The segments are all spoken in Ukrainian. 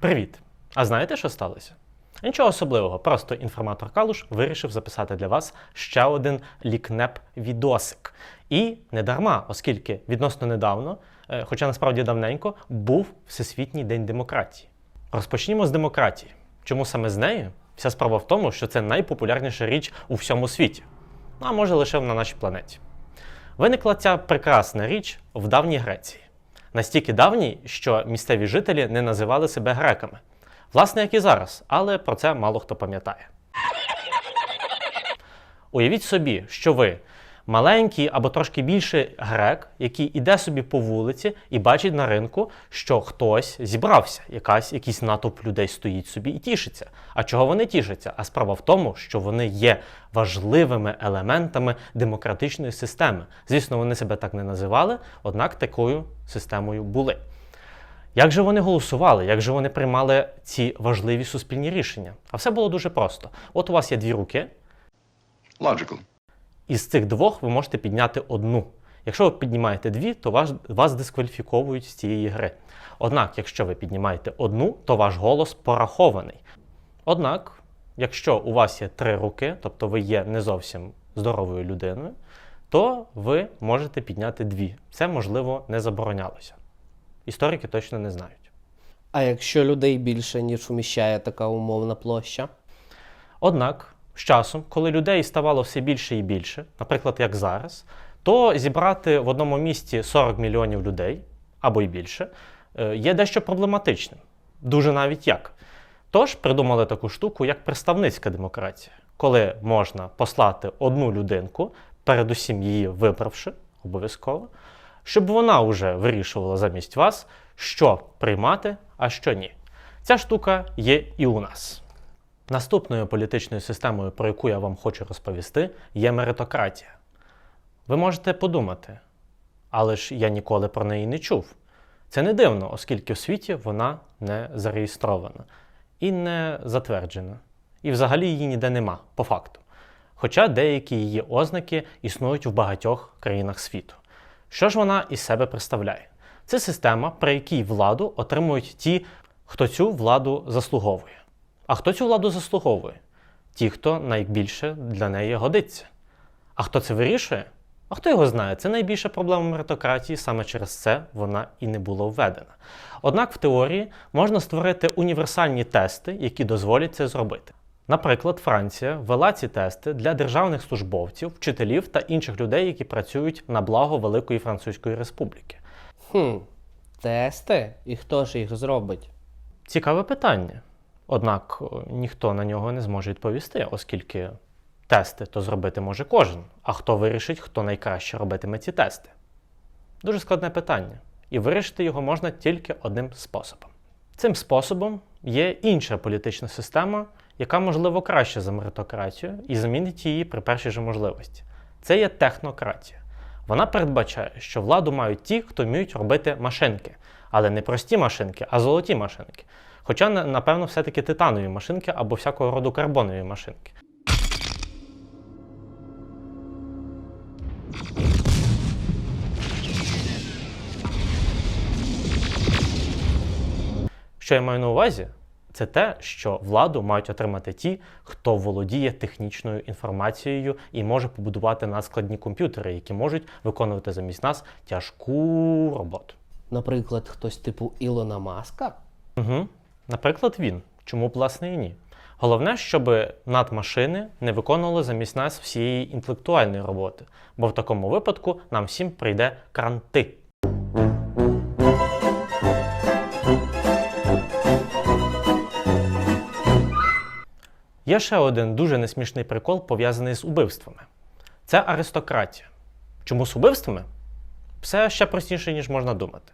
Привіт! А знаєте, що сталося? Нічого особливого, просто інформатор Калуш вирішив записати для вас ще один лікнеп відосик. І не дарма, оскільки відносно недавно, е, хоча насправді давненько, був Всесвітній день демократії. Розпочнімо з демократії. Чому саме з неї? Вся справа в тому, що це найпопулярніша річ у всьому світі, ну а може лише на нашій планеті. Виникла ця прекрасна річ в давній Греції. Настільки давній, що місцеві жителі не називали себе греками. Власне, як і зараз, але про це мало хто пам'ятає. Уявіть собі, що ви маленький або трошки більше грек, який іде собі по вулиці і бачить на ринку, що хтось зібрався, якась, якийсь натовп людей стоїть собі і тішиться. А чого вони тішаться? А справа в тому, що вони є важливими елементами демократичної системи. Звісно, вони себе так не називали, однак такою системою були. Як же вони голосували, як же вони приймали ці важливі суспільні рішення? А все було дуже просто. От у вас є дві руки, Logical. Із цих двох ви можете підняти одну. Якщо ви піднімаєте дві, то ваш, вас дискваліфіковують з цієї гри. Однак, якщо ви піднімаєте одну, то ваш голос порахований. Однак, якщо у вас є три руки, тобто ви є не зовсім здоровою людиною, то ви можете підняти дві. Це, можливо, не заборонялося. Історики точно не знають. А якщо людей більше, ніж вміщає така умовна площа? Однак, з часом, коли людей ставало все більше і більше, наприклад, як зараз, то зібрати в одному місті 40 мільйонів людей або й більше е, є дещо проблематичним. Дуже навіть як. Тож придумали таку штуку, як представницька демократія, коли можна послати одну людинку, передусім її вибравши обов'язково, щоб вона вже вирішувала замість вас, що приймати, а що ні. Ця штука є і у нас. Наступною політичною системою, про яку я вам хочу розповісти, є меритократія. Ви можете подумати, але ж я ніколи про неї не чув. Це не дивно, оскільки в світі вона не зареєстрована і не затверджена. І взагалі її ніде нема, по факту. Хоча деякі її ознаки існують в багатьох країнах світу. Що ж вона із себе представляє? Це система, при якій владу отримують ті, хто цю владу заслуговує. А хто цю владу заслуговує? Ті, хто найбільше для неї годиться. А хто це вирішує? А хто його знає? Це найбільша проблема меритократії, саме через це вона і не була введена. Однак в теорії можна створити універсальні тести, які дозволять це зробити. Наприклад, Франція ввела ці тести для державних службовців, вчителів та інших людей, які працюють на благо Великої Французької Республіки. Хм, тести? І хто ж їх зробить? Цікаве питання. Однак ніхто на нього не зможе відповісти, оскільки тести то зробити може кожен. А хто вирішить, хто найкраще робитиме ці тести? Дуже складне питання. І вирішити його можна тільки одним способом. Цим способом є інша політична система, яка, можливо, краще за меритократію і замінить її при першій же можливості. Це є технократія. Вона передбачає, що владу мають ті, хто вміють робити машинки, але не прості машинки, а золоті машинки. Хоча, на- напевно, все-таки титанові машинки або всякого роду карбонові машинки. Що я маю на увазі? Це те, що владу мають отримати ті, хто володіє технічною інформацією і може побудувати надскладні комп'ютери, які можуть виконувати замість нас тяжку роботу. Наприклад, хтось типу Ілона Маска? Угу. Наприклад, він. Чому б власне і ні? Головне, щоб надмашини не виконували замість нас всієї інтелектуальної роботи, бо в такому випадку нам всім прийде кранти. Є ще один дуже несмішний прикол, пов'язаний з убивствами. Це аристократія. Чому з убивствами? Все ще простіше, ніж можна думати.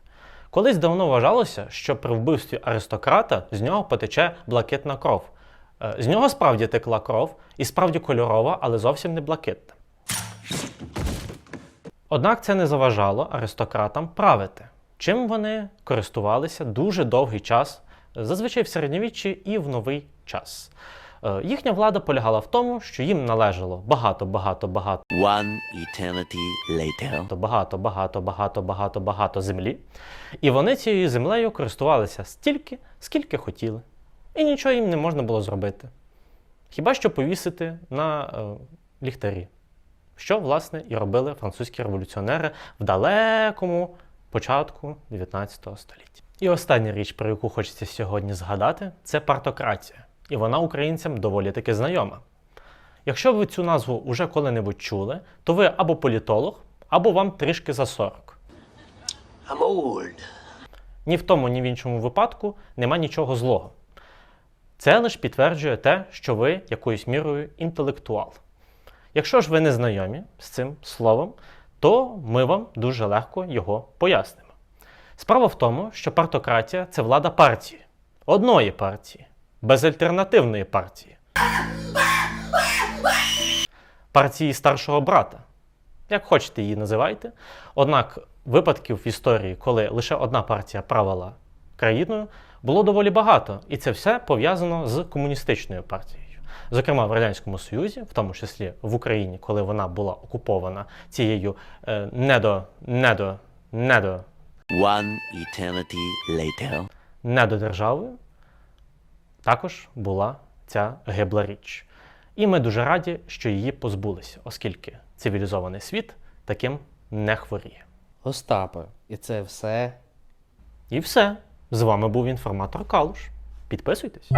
Колись давно вважалося, що при вбивстві аристократа з нього потече блакитна кров. Е, З нього справді текла кров, і справді кольорова, але зовсім не блакитна. Однак це не заважало аристократам правити, чим вони користувалися дуже довгий час, зазвичай в середньовіччі і в новий час. Е, Їхня влада полягала в тому, що їм належало багато, багато, багато, One eternity later. багато, багато, багато, багато, багато землі. І вони цією землею користувалися стільки, скільки хотіли. І нічого їм не можна було зробити. Хіба що повісити на е, ліхтарі. Що, власне, і робили французькі революціонери в далекому початку 19 століття. І остання річ, про яку хочеться сьогодні згадати, це партократія. І вона українцям доволі таки знайома. Якщо ви цю назву уже коли-небудь чули, то ви або політолог, або вам трішки за 40. I'm old. Ні в тому, ні в іншому випадку нема нічого злого. Це лише підтверджує те, що ви якоюсь мірою інтелектуал. Якщо ж ви не знайомі з цим словом, то ми вам дуже легко його пояснимо. Справа в тому, що партократія це влада партії, одної партії, безальтернативної партії. Партії старшого брата. Як хочете її називайте. Однак випадків в історії, коли лише одна партія правила країною, було доволі багато. І це все пов'язано з комуністичною партією. Зокрема, в Радянському Союзі, в тому числі в Україні, коли вона була окупована цією е, недо, недо, недо, One eternity later. недодержавою, також була ця гибла річ. І ми дуже раді, що її позбулися, оскільки цивілізований світ таким не хворіє. Остапе, і це все. І все. З вами був інформатор Калуш. Підписуйтесь.